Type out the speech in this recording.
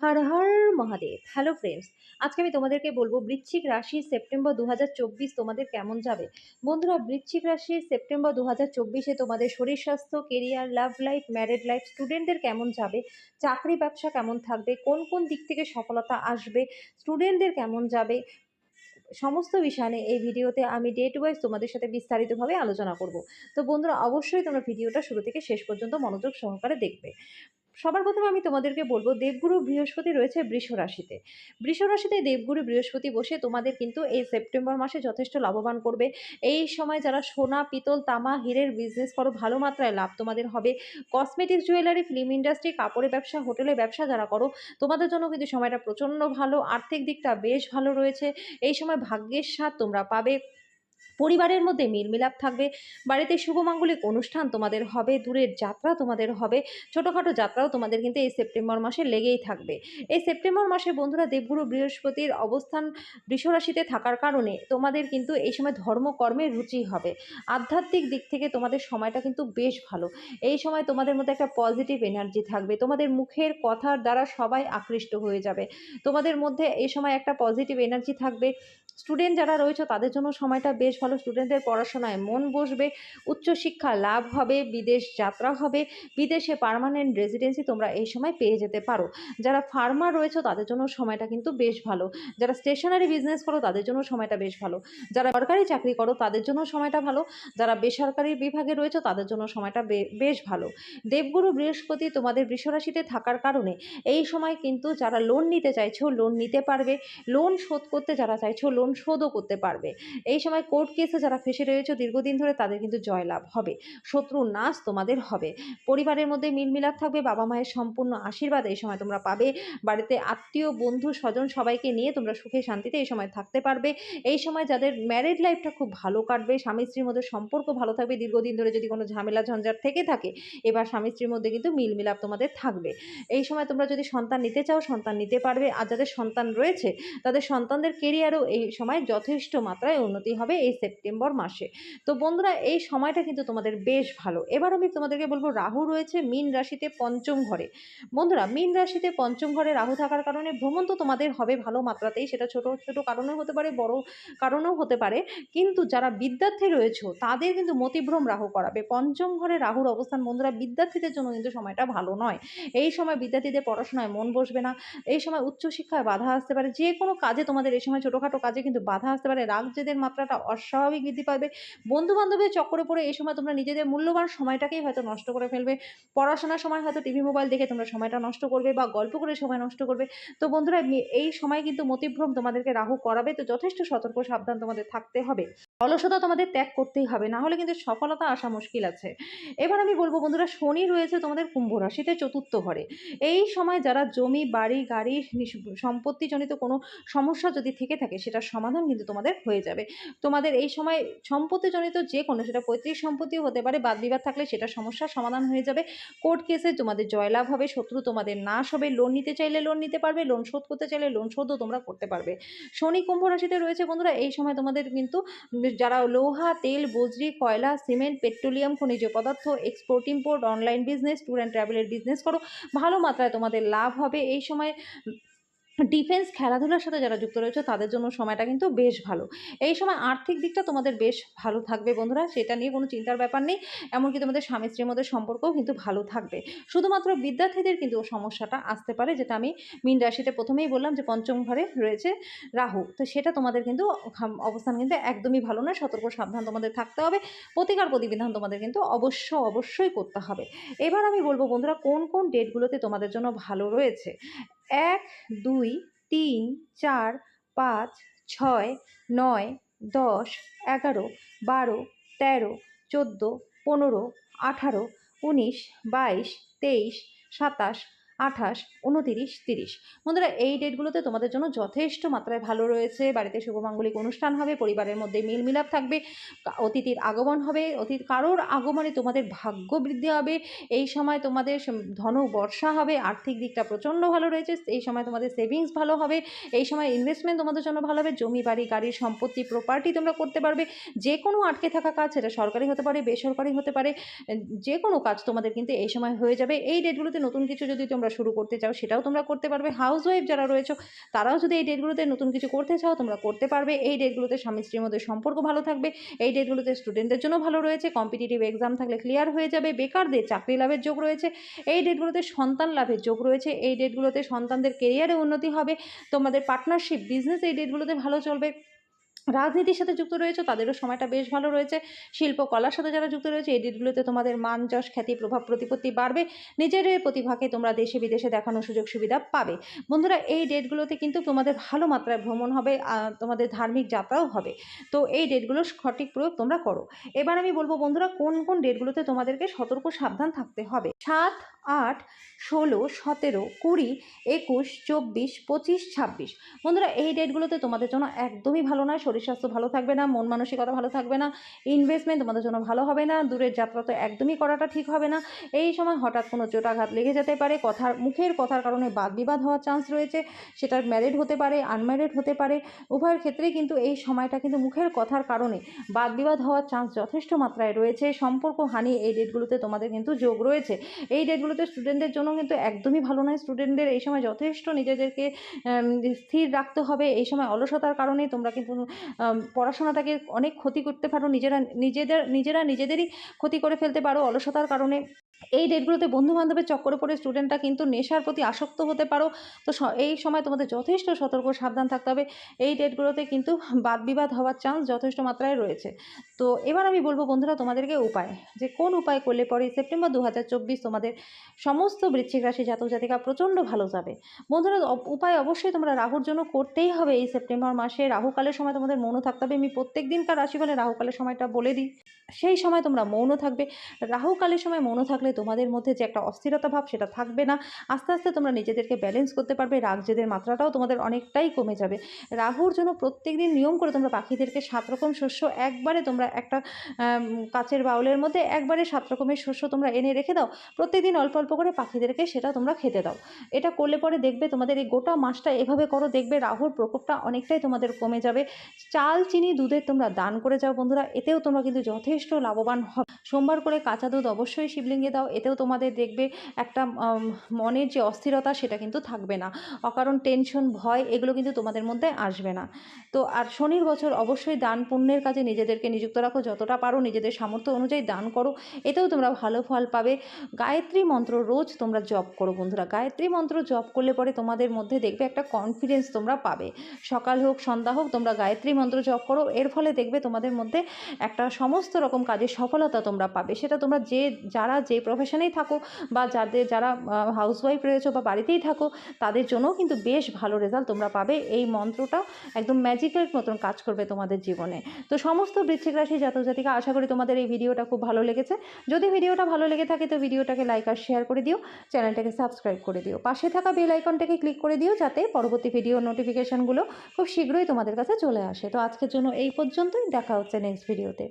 Har Har Mahadev. Hello friends আজকে আমি তোমাদেরকে বলব বৃশ্চিক রাশি সেপ্টেম্বর দু হাজার চব্বিশ তোমাদের কেমন যাবে? বন্ধুরা, বৃশ্চিক রাশি সেপ্টেম্বর দু হাজার তোমাদের শরীর স্বাস্থ্য career love life married life স্টুডেন্টদের কেমন যাবে? চাকরি ব্যবসা কেমন থাকবে? কোন কোন দিক থেকে সফলতা আসবে? স্টুডেন্টদের কেমন যাবে? সমস্ত বিষয় নিয়ে এই ভিডিওতে আমি ডেট ওয়াইজ তোমাদের সাথে বিস্তারিতভাবে আলোচনা করব। তো বন্ধুরা, অবশ্যই তোমরা ভিডিওটা শুরু থেকে শেষ পর্যন্ত মনোযোগ সহকারে দেখবে। সবার প্রথমে আমি তোমাদেরকে বলব, দেবগুরু বৃহস্পতি রয়েছে বৃষ রাশিতে। বৃষ রাশিতে দেবগুরু বৃহস্পতি বসে তোমাদের কিন্তু এই সেপ্টেম্বর মাসে যথেষ্ট লাভবান করবে। এই সময় যারা সোনা, পিতল, তামা, হীরের বিজনেস করো, ভালো মাত্রায় লাভ তোমাদের হবে। কসমেটিক্স জুয়েলারি ফিল্ম ইন্ডাস্ট্রি কাপড়ের ব্যবসা হোটেলে ব্যবসা যারা করো, তোমাদের জন্য কিন্তু সময়টা প্রচণ্ড ভালো। আর্থিক দিকটা বেশ ভালো রয়েছে। এই সময় ভাগ্যের স্বাদ তোমরা পাবে। পরিবারের মধ্যে মিলমিলাপ থাকবে। বাড়িতে শুভমাঙ্গলিক অনুষ্ঠান তোমাদের হবে, দূরের যাত্রা তোমাদের হবে, ছোটোখাটো যাত্রাও তোমাদের কিন্তু এই সেপ্টেম্বর মাসে লেগেই থাকবে। এই সেপ্টেম্বর মাসে বন্ধুরা দেবগুরু বৃহস্পতির অবস্থান বৃষরাশিতে থাকার কারণে তোমাদের কিন্তু এই সময় ধর্মকর্মের রুচি হবে। আধ্যাত্মিক দিক থেকে তোমাদের সময়টা কিন্তু বেশ ভালো। এই সময় তোমাদের মধ্যে একটা পজিটিভ এনার্জি থাকবে। তোমাদের মুখের কথার দ্বারা সবাই আকৃষ্ট হয়ে যাবে। তোমাদের মধ্যে এই সময় একটা পজিটিভ এনার্জি থাকবে। স্টুডেন্ট যারা রয়েছে, তাদের জন্য সময়টা বেশ ভালো। স্টুডেন্টদের পড়াশোনায় মন বসবে, উচ্চশিক্ষা লাভ হবে, বিদেশ যাত্রা হবে, বিদেশে পারমানেন্ট রেজিডেন্সি তোমরা এই সময় পেয়ে যেতে পারো। যারা ফার্মার রয়েছে, তাদের জন্য সময়টা কিন্তু বেশ ভালো। যারা স্টেশনারি বিজনেস করো, তাদের জন্য সময়টা বেশ ভালো। যারা সরকারি চাকরি করো, তাদের জন্য সময়টা ভালো। যারা বেসরকারি বিভাগে রয়েছে, তাদের জন্য সময়টা বেশ ভালো। দেবগুরু বৃহস্পতি তোমাদের বৃষরাশিতে থাকার কারণে এই সময় কিন্তু যারা লোন নিতে চাইছো লোন নিতে পারবে। লোন শোধ করতে যারা চাইছো লোন শোধও করতে পারবে। এই সময় কোর্ট কেসে যারা ফেসে রয়েছে, দীর্ঘদিন ধরে তাদের কিন্তু জয়লাভ হবে। শত্রু নাশ তোমাদের হবে। পরিবারের মধ্যে মিলমিলাপ থাকবে, বাবা মায়ের সম্পূর্ণ আশীর্বাদ এই সময় তোমরা পাবে। বাড়িতে আত্মীয়, বন্ধু, স্বজন সবাইকে নিয়ে তোমরা সুখে শান্তিতে এই সময় থাকতে পারবে। এই সময় যাদের ম্যারিড লাইফটা খুব ভালো কাটবে, স্বামী স্ত্রীর মধ্যে সম্পর্ক ভালো থাকবে, দীর্ঘদিন ধরে যদি কোনো ঝামেলা ঝঞ্ঝাট থেকে থাকে, এবার স্বামী স্ত্রীর মধ্যে কিন্তু মিলমিলাপ তোমাদের থাকবে। এই সময় তোমরা যদি সন্তান নিতে চাও, সন্তান নিতে পারবে। আর যাদের সন্তান রয়েছে, তাদের সন্তানদের কেরিয়ারও এই সময় যথেষ্ট মাত্রায় উন্নতি হবে এই সেপ্টেম্বর মাসে। তো বন্ধুরা, এই সময়টা কিন্তু তোমাদের বেশ ভালো। এবার আমি তোমাদেরকে বলব, রাহু রয়েছে মিন রাশিতে পঞ্চম ঘরে। বন্ধুরা, মিন রাশিতে পঞ্চম ঘরে রাহু থাকার কারণে ভ্রমণ তো তোমাদের হবে ভালো মাত্রাতেই। সেটা ছোট ছোট কারণেও হতে পারে, বড় কারণেও হতে পারে। কিন্তু যারা বিদ্যার্থী রয়েছে, তাদের কিন্তু মতিভ্রম রাহু করাবে। পঞ্চম ঘরে রাহুর অবস্থান, বন্ধুরা, বিদ্যার্থীদের জন্য কিন্তু সময়টা ভালো নয়। এই সময় বিদ্যার্থীদের পড়াশোনায় মন বসবে না। এই সময় উচ্চশিক্ষায় বাধা আসতে পারে। যে কোনো কাজে তোমাদের এই সময় ছোটোখাটো কাজে কিন্তু বাধা আসতে পারে। রাগ জেদের মাত্রাটা অস্বাভাবিক বৃদ্ধি পাবে। বন্ধু বান্ধবের চক্করে পড়ে এই সময় তোমরা নিজেদের মূল্যবান সময়টাকেই হয়তো নষ্ট করে ফেলবে। পড়াশোনার সময় হয়তো টিভি মোবাইল দেখে তোমরা সময়টা নষ্ট করবে বা গল্প করে সময় নষ্ট করবে। তো বন্ধুরা এই সময় কিন্তু মতিভ্রম তোমাদেরকে রাহু করাবে। তো যথেষ্ট সতর্ক সাবধান তোমাদের থাকতে হবে। অলসতা তোমাদের ত্যাগ করতেই হবে। না হলে কিন্তু সফলতা আসা মুশকিল আছে। এবার আমি বলব বন্ধুরা, শনি রয়েছে তোমাদের কুম্ভ রাশিতে চতুর্থ ঘরে। এই সময় যারা জমি, বাড়ি, গাড়ি সম্পত্তিজনিত কোনো সমস্যা যদি থেকে থাকে সেটার সমাধান কিন্তু তোমাদের হয়ে যাবে। তোমাদের এই সময় সম্পত্তিজনিত যে কোনো সেটা পৈতৃক সম্পত্তিও হতে পারে বাদ বিবাদ থাকলে সেটা সমস্যার সমাধান হয়ে যাবে। কোর্ট কেসে তোমাদের জয়লাভ হবে, শত্রু তোমাদের নাশ হবে লোন নিতে চাইলে লোন নিতে পারবে লোন শোধ করতে চাইলে লোন শোধও তোমরা করতে পারবে। শনি কুম্ভ রাশিতে রয়েছে বন্ধুরা, এই সময় তোমাদের কিন্তু যারা লোহা, তেল, বজ্রি, কয়লা, সিমেন্ট, পেট্রোলিয়াম, খনিজ পদার্থ export import online business tour and ট্রাভেলের বিজনেস করো, ভালো মাত্রায় তোমাদের লাভ হবে। এই সময় ডিফেন্স খেলাধুলার সাথে যারা যুক্ত রয়েছে, তাদের জন্য সময়টা কিন্তু বেশ ভালো। এই সময় আর্থিক দিকটা তোমাদের বেশ ভালো থাকবে বন্ধুরা, সেটা নিয়ে কোনো চিন্তার ব্যাপার নেই। এমনকি তোমাদের স্বামী স্ত্রীর মধ্যে সম্পর্কও কিন্তু ভালো থাকবে। শুধুমাত্র বিদ্যার্থীদের কিন্তু সমস্যাটা আসতে পারে, যেটা আমি মিন রাশিতে প্রথমেই বললাম যে পঞ্চম ঘরে রয়েছে রাহু। তো সেটা তোমাদের কিন্তু অবস্থান কিন্তু একদমই ভালো নয়। সতর্ক, সাবধান তোমাদের থাকতে হবে। প্রতিকার প্রতিবিধান তোমাদের কিন্তু অবশ্য, অবশ্যই করতে হবে। এবার আমি বলব বন্ধুরা, কোন কোন ডেটগুলোতে তোমাদের জন্য ভালো রয়েছে? এক, দুই, তিন, চার, পাঁচ, ছয়, নয়, দশ, এগারো, বারো, তেরো, চোদ্দ, পনেরো, আঠারো, উনিশ, বাইশ, তেইশ, সাতাশ আঠাশ, উনতিরিশ, তিরিশ। বন্ধুরা, এই ডেটগুলোতে তোমাদের জন্য যথেষ্ট মাত্রায় ভালো রয়েছে। বাড়িতে শুভমাঙ্গলিক অনুষ্ঠান হবে, পরিবারের মধ্যে মিল মিলাপ থাকবে অতিথির আগমন হবে অতীত কারোর আগমনে তোমাদের ভাগ্য বৃদ্ধি হবে। এই সময় তোমাদের ধন বর্ষা হবে, আর্থিক দিকটা প্রচণ্ড ভালো রয়েছে, এই সময় তোমাদের সেভিংস ভালো হবে, এই সময় ইনভেস্টমেন্ট তোমাদের জন্য ভালো হবে, জমি, বাড়ি, গাড়ির সম্পত্তি প্রপার্টি তোমরা করতে পারবে। যে কোনো আটকে থাকা কাজ, সেটা সরকারি হতে পারে, বেসরকারি হতে পারে যে কোনো কাজ তোমাদের কিন্তু এই সময় হয়ে যাবে। এই ডেটগুলোতে নতুন কিছু যদি তোমরা তোমরা শুরু করতে চাও সেটাও তোমরা করতে পারবে। হাউস ওয়াইফ যারা রয়েছে, তারাও যদি এই ডেটগুলোতে নতুন কিছু করতে চাও, তোমরা করতে পারবে। এই ডেটগুলোতে স্বামী স্ত্রীর মধ্যে সম্পর্ক ভালো থাকবে। এই ডেটগুলোতে স্টুডেন্টদের জন্য ভালো রয়েছে। কম্পিটিটিভ এক্সাম থাকলে ক্লিয়ার হয়ে যাবে। বেকারদের চাকরি লাভের যোগ রয়েছে। এই ডেটগুলোতে সন্তান লাভের যোগ রয়েছে। এই ডেটগুলোতে সন্তানদের কেরিয়ারে উন্নতি হবে। তোমাদের পার্টনারশিপ বিজনেস এই ডেটগুলোতে ভালো চলবে। রাজনীতির সাথে যুক্ত রয়েছে, তাদেরও সময়টা বেশ ভালো রয়েছে। শিল্প কলার সাথে যারা যুক্ত রয়েছে, এই ডেটগুলোতে তোমাদের মান, যশ, খ্যাতি, প্রভাব, প্রতিপত্তি বাড়বে। নিজের প্রতিভাকে তোমরা দেশে, বিদেশে দেখানোর সুযোগ, সুবিধা পাবে। বন্ধুরা, এই ডেটগুলোতে কিন্তু তোমাদের ভালো মাত্রায় ভ্রমণ হবে তোমাদের ধার্মিক যাত্রাও হবে। তো এই ডেটগুলোর সঠিক প্রয়োগ তোমরা করো। এবার আমি বলব, বন্ধুরা, কোন কোন ডেটগুলোতে তোমাদেরকে সতর্ক, সাবধান থাকতে হবে? সাত, আট, ষোলো, সতেরো, কুড়ি, একুশ, চব্বিশ, পঁচিশ, ছাব্বিশ। বন্ধুরা, এই ডেটগুলোতে তোমাদের জন্য একদমই ভালো নয়, শরীর স্বাস্থ্য ভালো থাকবে না, মন মানসিকতা ভালো থাকবে না ইনভেস্টমেন্ট তোমাদের জন্য ভালো হবে না, দূরের যাত্রা তো একদমই করাটা ঠিক হবে না। এই সময় হঠাৎ কোনো চোটাঘাত লেগে যেতে পারে, কথার, মুখের কথার কারণে বাদ বিবাদ হওয়ার চান্স রয়েছে সেটা ম্যারিড হতে পারে আনম্যারিড হতে পারে, উভয়ের ক্ষেত্রেই কিন্তু এই সময়টা কিন্তু মুখের কথার কারণে বাদ বিবাদ হওয়ার চান্স যথেষ্ট মাত্রায় রয়েছে, সম্পর্ক হানি এই ডেটগুলোতে তোমাদের কিন্তু যোগ রয়েছে। এই ডেটগুলোতে স্টুডেন্টদের জন্য কিন্তু একদমই ভালো নয় স্টুডেন্টদের এই সময় যথেষ্ট নিজেদেরকে স্থির রাখতে হবে, এই সময় অলসতার কারণে তোমরা কিন্তু পড়াশোনাটাকে অনেক ক্ষতি করতে পারো, নিজেরা নিজেদের, নিজেরা নিজেদেরই ক্ষতি করে ফেলতে পারো অলসতার কারণে। এই ডেটগুলোতে বন্ধু বান্ধবের চক্করে পড়ে স্টুডেন্টরা কিন্তু নেশার প্রতি আসক্ত হতে পারো। তো এই সময় তোমাদের যথেষ্ট সতর্ক, সাবধান থাকতে হবে। এই ডেটগুলোতে কিন্তু বাদ বিবাদ হওয়ার চান্স যথেষ্ট মাত্রায় রয়েছে। তো এবার আমি বলব বন্ধুরা তোমাদেরকে উপায়। যে কোন উপায় করলে পরে সেপ্টেম্বর দু হাজার চব্বিশ তোমাদের সমস্ত বৃশ্চিক রাশি জাতক জাতিকা প্রচণ্ড ভালো যাবে। বন্ধুরা উপায় অবশ্যই তোমরা রাহুর জন্য করতেই হবে এই সেপ্টেম্বর মাসে। রাহুকালের সময় তোমাদের মৌন থাকতে হবে। আমি প্রত্যেক দিনকার রাশিফলে রাহুকালের সময়টা বলে দিই। সেই সময় তোমরা মৌন থাকবে। রাহুকালের সময় মৌন থাকলে তোমাদের মধ্যে যে একটা অস্থিরতা ভাব সেটা থাকবে না। আস্তে আস্তে তোমরা নিজেদেরকে ব্যালেন্স করতে পারবে রাগ জেদের মাত্রাটাও তোমাদের অনেকটাই কমে যাবে। রাহুর জন্য প্রত্যেক দিন নিয়ম করে তোমরা পাখিদেরকে সাত রকম শস্য একবারে তোমরা একটা কাচের বাউলের মধ্যে একবারে সাত রকমের শস্য তোমরা এনে রেখে দাও। প্রত্যেকদিন অল্প অল্প করে পাখিদেরকে সেটা তোমরা খেতে দাও। এটা করলে পরে দেখবে তোমাদের এই গোটা মাসটা এভাবে করো, দেখবে রাহুর প্রকোপটা অনেকটাই তোমাদের কমে যাবে। চাল, চিনি, দুধের তোমরা দান করে যাও বন্ধুরা, এতেও তোমরা কিন্তু যথেষ্ট লাভবান হবে। সোমবার করে কাঁচা দুধ অবশ্যই শিবলিঙ্গে এতেও তোমাদের দেখবে একটা মনের যে অস্থিরতা সেটা কিন্তু থাকবে না। অকারণ টেনশন ভয়, এগুলো কিন্তু তোমাদের মধ্যে আসবে না। তো আর শনির বছর অবশ্যই দান পুণ্যের কাজে নিজেদেরকে নিযুক্ত রাখো। যতটা পারো নিজেদের সামর্থ্য অনুযায়ী দান করো। এতেও তোমরা ভালো ফল পাবে। গায়ত্রী মন্ত্র রোজ তোমরা জপ করো বন্ধুরা। গায়ত্রী মন্ত্র জপ করলে পরে তোমাদের মধ্যে দেখবে একটা কনফিডেন্স তোমরা পাবে। সকাল হোক, সন্ধ্যা হোক, তোমরা গায়ত্রী মন্ত্র জপ করো। এর ফলে দেখবে তোমাদের মধ্যে একটা সমস্ত রকম কাজে সফলতা তোমরা পাবে। সেটা তোমরা যে, যারা যে প্রফেশনেই থাকো বা যাদের যারা হাউসওয়াইফ রয়েছে বা বাড়িতেই থাকো, তাদের জন্যও কিন্তু বেশ ভালো রেজাল্ট তোমরা পাবে। এই মন্ত্রটা একদম ম্যাজিক্যাল মতন কাজ করবে তোমাদের জীবনে। তো সমস্ত বৃশ্চিক রাশি জাতক জাতিকা আশা করি তোমাদের এই ভিডিওটা খুব ভালো লেগেছে। যদি ভিডিওটা ভালো লেগে থাকে তো ভিডিওটাকে লাইক আর শেয়ার করে দিও চ্যানেলটাকে সাবস্ক্রাইব করে দিও। পাশে থাকা বেল আইকনটাকে ক্লিক করে দিও, যাতে পরবর্তী ভিডিও নোটিফিকেশানগুলো খুব শীঘ্রই তোমাদের কাছে চলে আসে। তো আজকের জন্য এই পর্যন্তই, দেখা হচ্ছে নেক্সট ভিডিওতে